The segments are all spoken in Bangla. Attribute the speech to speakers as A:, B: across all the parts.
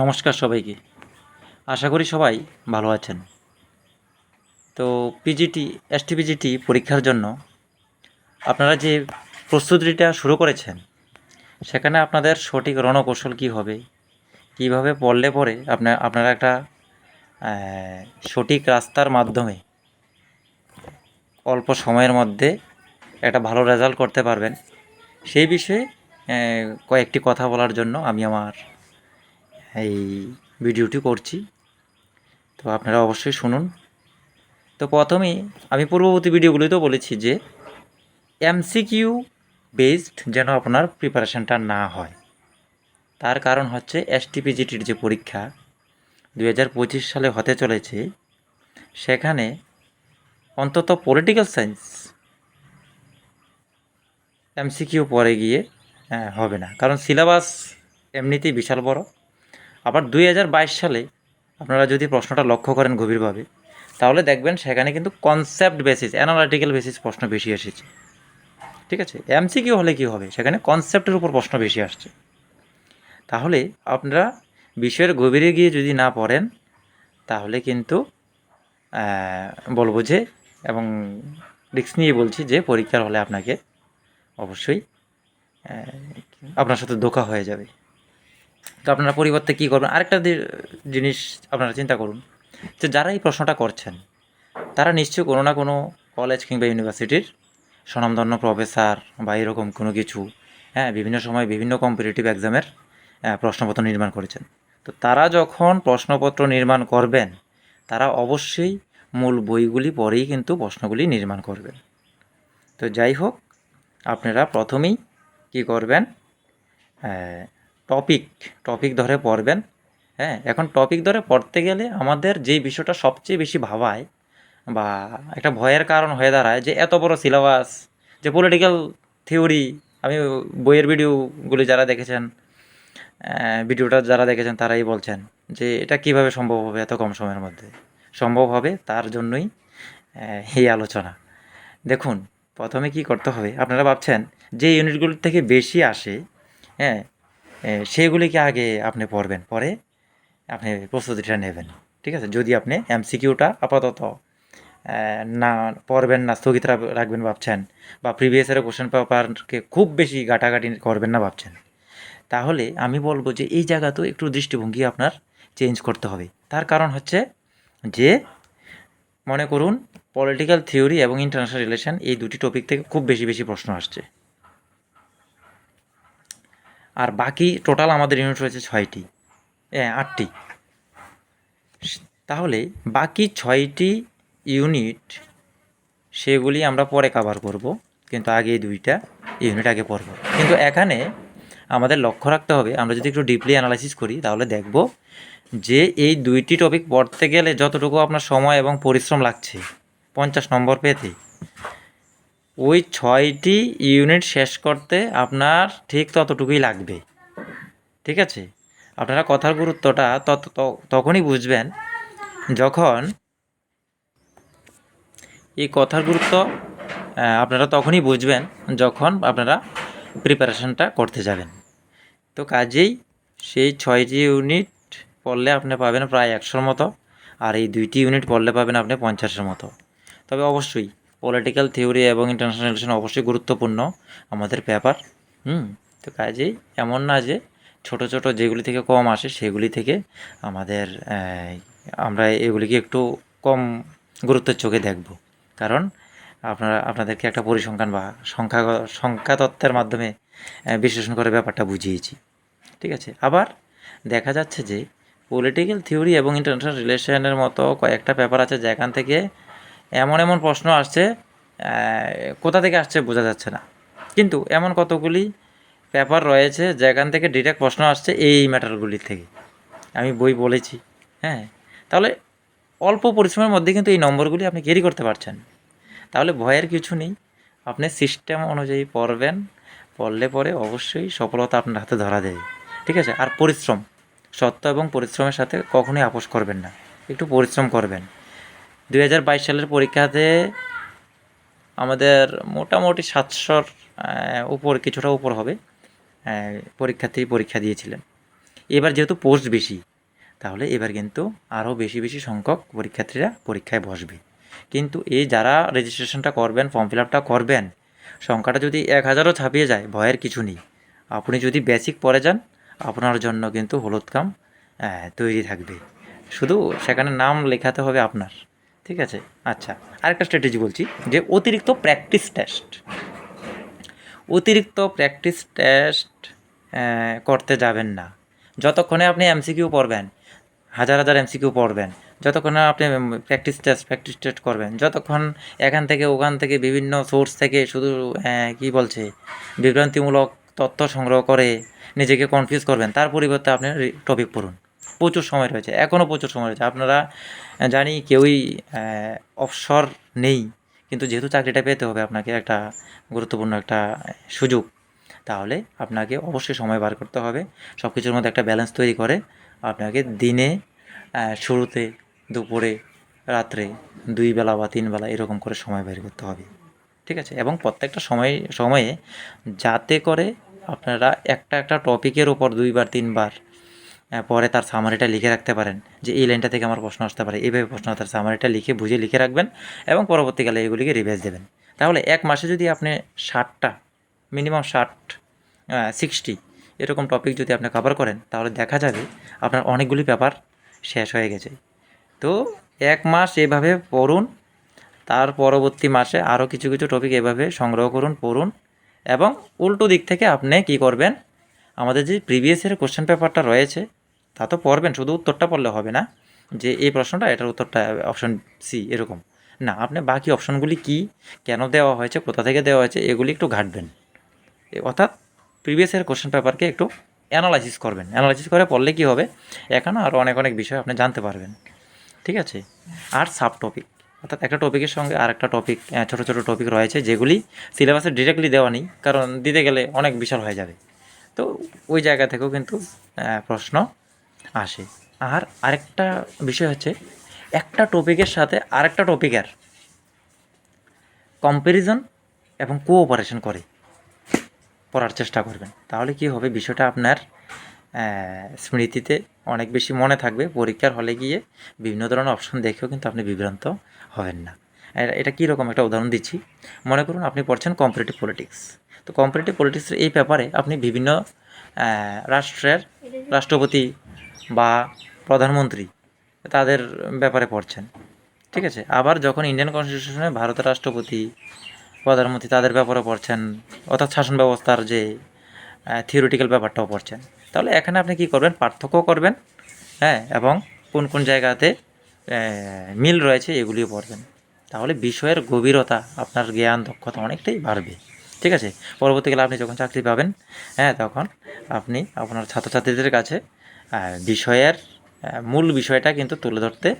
A: নমস্কার সবাইকে। আশা করি সবাই ভালো আছেন। তো পিজিটি এসটিপিজিটি পরীক্ষার জন্য আপনারা যে প্রস্তুতিটা শুরু করেছেন, সেখানে আপনাদের সঠিক রণকৌশল কী হবে, কীভাবে পড়লে পরে আপনার আপনারা একটা সঠিক রাস্তার মাধ্যমে অল্প সময়ের মধ্যে একটা ভালো রেজাল্ট করতে পারবেন, সেই বিষয়ে কয়েকটি কথা বলার জন্য আমি আমার এই ভিডিওটি করছি। তো আপনারা অবশ্যই শুনুন। তো প্রথমেই আমি পূর্ববর্তী ভিডিওগুলিতেও বলেছি যে, এমসিকিউ বেসড যেন আপনার প্রিপারেশনটা না হয়। তার কারণ হচ্ছে এসটিপিজিটির যে পরীক্ষা দুই হাজার পঁচিশ সালে হতে চলেছে, সেখানে অন্তত পলিটিক্যাল সায়েন্স এমসিকিউ পরে গিয়ে হবে না। কারণ সিলেবাস এমনিতেই বিশাল বড়। আবার দুই হাজার বাইশ সালে আপনারা যদি প্রশ্নটা লক্ষ্য করেন গভীরভাবে, তাহলে দেখবেন সেখানে কিন্তু কনসেপ্ট বেসিস অ্যানালিটিক্যাল বেসিস প্রশ্ন বেশি এসেছে। ঠিক আছে? এমসিকিউ হলে কি হবে? সেখানে কনসেপ্টের উপর প্রশ্ন বেশি আসছে। তাহলে আপনারা বিষয়ের গভীরে গিয়ে যদি না পড়েন, তাহলে কিন্তু বলব যে এবং রিক্স নিয়ে বলছি যে পরীক্ষার হলে আপনাকে অবশ্যই আপনার সাথে ধোকা হয়ে যাবে। তো আপনারা পরিবর্তে কী করবেন? আরেকটা জিনিস আপনারা চিন্তা করুন, যে যারা এই প্রশ্নটা করছেন, তারা নিশ্চয়ই কোনো না কোনো কলেজ কিংবা ইউনিভার্সিটির স্বনামধন্য প্রফেসর বা এরকম কোনো কিছু হ্যাঁ বিভিন্ন সময় বিভিন্ন কম্পিটিটিভ এক্সামের প্রশ্নপত্র নির্মাণ করেছেন। তো তারা যখন প্রশ্নপত্র নির্মাণ করবেন, তারা অবশ্যই মূল বইগুলি পরেই কিন্তু প্রশ্নগুলি নির্মাণ করবেন। তো যাই হোক, আপনারা প্রথমেই কী করবেন টপিক টপিক ধরে পড়বেন। হ্যাঁ এখন টপিক ধরে পড়তে গেলে আমাদের যেই বিষয়টা সবচেয়ে বেশি ভাবায় বা একটা ভয়ের কারণ হয়ে দাঁড়ায় যে এত বড় সিলেবাস যে পলিটিক্যাল থিওরি আমি বইয়ের ভিডিওগুলি যারা দেখেছেন ভিডিওটা যারা দেখেছেন তারাই বলছেন যে এটা কীভাবে সম্ভব হবে এত কম সময়ের মধ্যে। সম্ভব হবে তার জন্যই এই আলোচনা। দেখুন, প্রথমে কি করতে হবে? আপনারা ভাবছেন যে ইউনিটগুলোর থেকে বেশি আসে হ্যাঁ সেগুলিকে আগে আপনি পড়বেন, পরে আপনি প্রস্তুতিটা নেবেন, ঠিক আছে? যদি আপনি এমসিকিউটা আপাতত না পড়বেন না, স্থগিত রাখবেন ভাবছেন বা প্রিভিয়াস ইয়ারের কোশ্চেন পেপারকে খুব বেশি ঘাটাঘাটি করবেন না ভাবছেন, তাহলে আমি বলব যে এই জায়গাতেও একটু দৃষ্টিভঙ্গি আপনার চেঞ্জ করতে হবে। তার কারণ হচ্ছে যে, মনে করুন পলিটিক্যাল থিওরি এবং ইন্টারন্যাশনাল রিলেশন এই দুটি টপিক থেকে খুব বেশি বেশি প্রশ্ন আসছে। আর বাকি টোটাল আমাদের ইউনিট রয়েছে ছয়টি। হ্যাঁ আটটি। তাহলে বাকি ছয়টি ইউনিট সেগুলি আমরা পরে কাভার করব, কিন্তু আগে দুইটা ইউনিট আগে পড়ব। কিন্তু এখানে আমাদের লক্ষ্য রাখতে হবে, আমরা যদি একটু ডিপলি অ্যানালাইসিস করি, তাহলে দেখব যে এই দুইটি টপিক পড়তে গেলে যতটুকু আপনার সময় এবং পরিশ্রম লাগছে, পঞ্চাশ নম্বর পেতে ওই ছয়টি ইউনিট শেষ করতে আপনার ঠিক ততটুকুই লাগবে। ঠিক আছে? আপনারা কথার গুরুত্বটা তত তখনই বুঝবেন যখন এই কথার গুরুত্ব আপনারা তখনই বুঝবেন যখন আপনারা প্রিপারেশনটা করতে যাবেন। তো কাজেই সেই ছয়টি ইউনিট পড়লে আপনি পাবেন প্রায় একশোর মতো, আর এই দুইটি ইউনিট পড়লে পাবেন আপনি পঞ্চাশের মতো। তবে অবশ্যই পলিটিক্যাল থিওরি এবং ইন্টারন্যাশনাল রিলেশন অবশ্যই গুরুত্বপূর্ণ আমাদের পেপার হুম? তো কাজেই এমন না যে ছোট ছোট যেগুলি থেকে কম আসে সেগুলি থেকে আমাদের আমরা এগুলিকে একটু কম গুরুত্বের চোখে দেখব। কারণ আপনারা, আপনাদেরকে একটা পরিসংখ্যান বা সংখ্যা সংখ্যা তত্ত্বের মাধ্যমে বিশ্লেষণ করে ব্যাপারটা বুঝিয়েছি। ঠিক আছে? আবার দেখা যাচ্ছে যে পলিটিক্যাল থিওরি এবং ইন্টারন্যাশনাল রিলেশনের মতো কয়েকটা পেপার আছে যেখান থেকে এমন এমন প্রশ্ন আসছে কোথা থেকে আসছে বোঝা যাচ্ছে না। কিন্তু এমন কতগুলি পেপার রয়েছে যেখান থেকে ডিরেক্ট প্রশ্ন আসছে এই ম্যাটারগুলির থেকে। আমি বই বলেছি হ্যাঁ? তাহলে অল্প পরিশ্রমের মধ্যে কিন্তু এই নম্বরগুলি আপনি ক্যারি করতে পারছেন। তাহলে ভয়ের কিছু নেই। আপনি সিস্টেম অনুযায়ী পড়বেন। পড়লে পরে অবশ্যই সফলতা আপনার হাতে ধরা দেবে। ঠিক আছে? আর পরিশ্রম। সত্য এবং পরিশ্রমের সাথে কখনোই আপোষ করবেন না। একটু পরিশ্রম করবেন। দুই হাজার বাইশ সালের পরীক্ষাতে আমাদের মোটামুটি সাতশোর উপর, কিছুটা উপর হবে। পরীক্ষার্থী পরীক্ষা দিয়েছিলেন। এবার যেহেতু পোস্ট বেশি, তাহলে এবার কিন্তু আরও বেশি বেশি সংখ্যক পরীক্ষার্থীরা পরীক্ষায় বসবে। কিন্তু এই যারা রেজিস্ট্রেশনটা করবেন, ফর্ম ফিল আপটা করবেন, সংখ্যাটা যদি এক হাজারও ছাপিয়ে যায়, ভয়ের কিছু নেই। আপনি যদি বেসিক পড়ে যান, আপনার জন্য কিন্তু হলুদ কাম তৈরি থাকবে। শুধু সেখানে নাম লেখাতে হবে আপনার। ঠিক আছে? আচ্ছা আরেকটা স্ট্র্যাটেজি বলছি, যে অতিরিক্ত প্র্যাকটিস টেস্ট অতিরিক্ত প্র্যাকটিস টেস্ট করতে যাবেন না। যতক্ষণে আপনি এমসিকিউ পড়বেন, হাজার হাজার এমসিকিউ পড়বেন, যতক্ষণ আপনি প্র্যাকটিস টেস্ট প্র্যাকটিস টেস্ট করবেন, যতক্ষণ এখান থেকে, ওখান থেকে বিভিন্ন সোর্স থেকে শুধু কি বলছে, বিভ্রান্তিমূলক তথ্য সংগ্রহ করে নিজেকে কনফিউজ করবেন, তার পরিবর্তে আপনি টপিক পড়ুন। প্রচুর সময় রয়েছে এখনও প্রচুর সময় রয়েছে। আপনারা জানি কেউই অবসর নেই, কিন্তু যেহেতু চাকরিটা পেতে হবে আপনাকে একটা গুরুত্বপূর্ণ একটা সুযোগ, তাহলে আপনাকে অবশ্যই সময় বার করতে হবে। সব কিছুর মধ্যে একটা ব্যালেন্স তৈরি করে আপনাকে দিনে শুরুতে দুপুরে, রাত্রে দুই বেলা বা তিন বেলা এরকম করে সময় বের করতে হবে। ঠিক আছে? এবং প্রত্যেকটা সময়, সময়ে যাতে করে আপনারা একটা একটা টপিকের ওপর দুইবার, তিনবার পরে তার সামারিটা লিখে রাখতে পারেন যে এই লাইনটা থেকে আমার প্রশ্ন আসতে পারে। এইভাবে প্রশ্ন তার সামারিটা লিখে, বুঝে লিখে রাখবেন এবং পরবর্তীকালে এগুলিকে রিভাইজ দেবেন। তাহলে এক মাসে যদি আপনি ষাটটা মিনিমাম ষাট সিক্সটি এরকম টপিক যদি আপনি কভার করেন, তাহলে দেখা যাবে আপনার অনেকগুলি পেপার শেষ হয়ে গেছে। তো এক মাস এভাবে পড়ুন, তার পরবর্তী মাসে আরও কিছু কিছু টপিক এভাবে সংগ্রহ করুন, পড়ুন এবং উল্টো দিক থেকে আপনি কি করবেন আমাদের যে প্রিভিয়াস ইয়ারের কোশ্চেন পেপারটা রয়েছে, তা তো পড়বেন, শুধু উত্তরটা পড়লে হবে না, যে এই প্রশ্নটা, এটার উত্তরটা অপশন সি এরকম। না, আপনি বাকি অপশনগুলি কি, কেন দেওয়া হয়েছে, কোথা থেকে দেওয়া হয়েছে, এগুলি একটু ঘাটবেন। অর্থাৎ প্রিভিয়াস ইয়ার কোশ্চেন পেপারকে একটু অ্যানালাইসিস করবেন। অ্যানালাইসিস করে পড়লে কী হবে, এখানে আরও অনেক অনেক বিষয় আপনি জানতে পারবেন। ঠিক আছে? আর সাব টপিক অর্থাৎ একটা টপিকের সঙ্গে আর একটা টপিক ছোটো ছোটো টপিক রয়েছে, যেগুলি সিলেবাসে ডিরেক্টলি দেওয়া নেই, কারণ দিতে গেলে অনেক বিশাল হয়ে যাবে। তো ওই জায়গা থেকেও কিন্তু প্রশ্ন আসে। আর আরেকটা বিষয় হচ্ছে, একটা টপিকের সাথে আরেকটা টপিকের কম্প্যারিজন এবং কোঅপারেশন করে পড়ার চেষ্টা করবেন। তাহলে কি হবে, বিষয়টা আপনার স্মৃতিতে অনেক বেশি মনে থাকবে। পরীক্ষার হলে গিয়ে বিভিন্ন ধরনের অপশন দেখেও কিন্তু আপনি বিভ্রান্ত হবেন না। এটা কীরকম একটা উদাহরণ দিচ্ছি? মনে করুন, আপনি পড়ছেন কম্পারেটিভ পলিটিক্স তো কম্পারেটিভ পলিটিক্সের এই ব্যাপারে আপনি বিভিন্ন রাষ্ট্রের রাষ্ট্রপতি বা প্রধানমন্ত্রী তাদের ব্যাপারে পড়ছেন। ঠিক আছে? আবার যখন ইন্ডিয়ান কনস্টিটিউশনে ভারতের রাষ্ট্রপতি, প্রধানমন্ত্রী তাদের ব্যাপারে পড়ছেন, অর্থাৎ শাসন ব্যবস্থার যে থিওরিটিক্যাল ব্যাপারটাও পড়ছেন, তাহলে এখানে আপনি কি করবেন? পার্থক্য করবেন হ্যাঁ এবং কোন কোন জায়গাতে মিল রয়েছে এগুলিও পড়বেন। তাহলে বিষয়ের গভীরতা, আপনার জ্ঞান, দক্ষতা অনেকটাই বাড়বে। ঠিক আছে? পরবর্তীকালে আপনি যখন চাকরি পাবেন হ্যাঁ তখন আপনি আপনার ছাত্রছাত্রীদের কাছে বিষয়ের মূল বিষয়টা কিন্তু তুলে ধরতে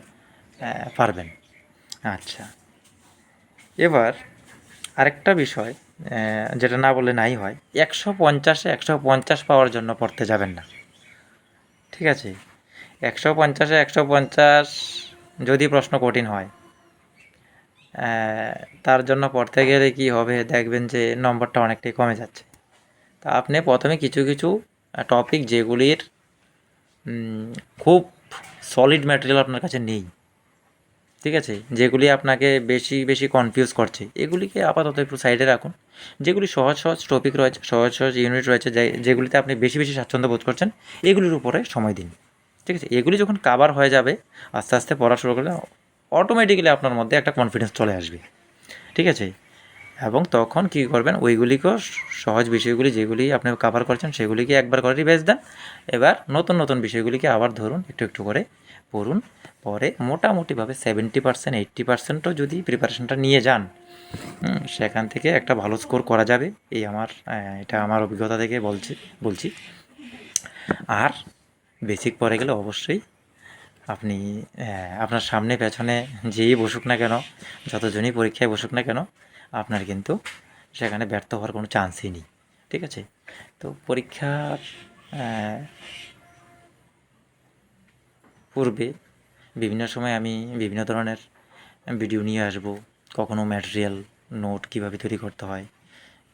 A: পারবেন। আচ্ছা। এবার আরেকটা বিষয় যেটা না বললে নাই হয়, একশো পঞ্চাশে একশো পঞ্চাশ পাওয়ার জন্য পড়তে যাবেন না। ঠিক আছে? একশো পঞ্চাশে একশো পঞ্চাশ যদি প্রশ্ন কঠিন হয় তার জন্য পড়তে গেলে কি হবে? দেখবেন যে নম্বরটা অনেকটাই কমে যাচ্ছে। তা আপনি প্রথমে কিছু কিছু টপিক যেগুলির খুব সলিড ম্যাটেরিয়াল আপনার কাছে নেই, ঠিক আছে? যেগুলি আপনাকে বেশি বেশি কনফিউজ করছে। এগুলিকে আপাতত একটু সাইডে রাখুন। যেগুলি সহজ সহজ টপিক রয়েছে, সহজ সহজ ইউনিট রয়েছে যেগুলিতে আপনি বেশি বেশি স্বাচ্ছন্দ্য বোধ করছেন, এগুলির উপরে সময় দিন, ঠিক আছে? এগুলি যখন কাবার হয়ে যাবে, আস্তে আস্তে পড়া শুরু করলে অটোমেটিক্যালি আপনার মধ্যে একটা কনফিডেন্স চলে আসবে। ঠিক আছে? এবং তখন কী করবেন? ওইগুলিকেও সহজ বিষয়গুলি যেগুলি আপনি কাভার করছেন, সেগুলিকে একবার করে রিভাইজ দেন। এবার নতুন নতুন বিষয়গুলিকে আবার ধরুন, একটু একটু করে পড়ুন। পরে মোটামুটিভাবে সেভেন্টি পার্সেন্ট এইট্টি পার্সেন্টও যদি প্রিপারেশনটা নিয়ে যান সেখান থেকে একটা ভালো স্কোর করা যাবে। এই আমার এটা আমার অভিজ্ঞতা থেকে বলছি বলছি। আর বেসিক পড়ে গেলে অবশ্যই আপনি আপনার সামনে, পেছনে যেই বসুক না কেন, যতজনই পরীক্ষায় বসুক না কেন, আপনার কিন্তু সেখানে ব্যর্থ হওয়ার কোনো চান্সই নেই, ঠিক আছে? তো পরীক্ষার পূর্বে বিভিন্ন সময় আমি বিভিন্ন ধরনের ভিডিও নিয়ে আসব, কখনো ম্যাটেরিয়াল নোট কীভাবে তৈরি করতে হয়,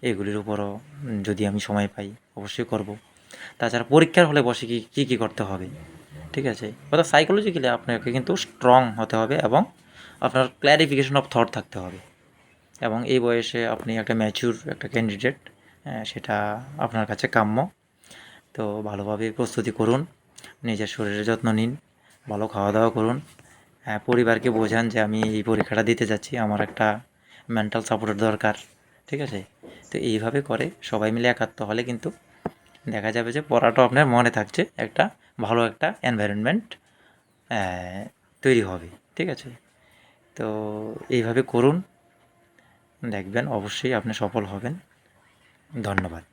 A: এগুলির উপরও যদি আমি সময় পাই, অবশ্যই করব। তাছাড়া পরীক্ষার হলে বসে কি, কী কী করতে হবে? ঠিক আছে? অর্থাৎ সাইকোলজিক্যালি আপনাকে কিন্তু স্ট্রং হতে হবে এবং আপনার ক্ল্যারিফিকেশন অফ থট থাকতে হবে। এবং এই বয়সে আপনি একটা ম্যাচিউর একটা ক্যান্ডিডেট সেটা আপনার কাছে কাম্য। তো ভালোভাবে প্রস্তুতি করুন, নিজের শরীরের যত্ন নিন, ভালো খাওয়া দাওয়া করুন পরিবারকে বোঝান যে আমি এই পরীক্ষাটা দিতে যাচ্ছি, আমার একটা মেন্টাল সাপোর্টের দরকার, ঠিক আছে? তো এইভাবে করে সবাই মিলে একাত্ম হলে কিন্তু দেখা যাবে যে পড়াটাও আপনার মনে থাকছে একটা ভালো একটা এনভায়রনমেন্ট তৈরি হবে, ঠিক আছে? তো এইভাবে করুন, দেখবেন অবশ্যই আপনি সফল হবেন। ধন্যবাদ।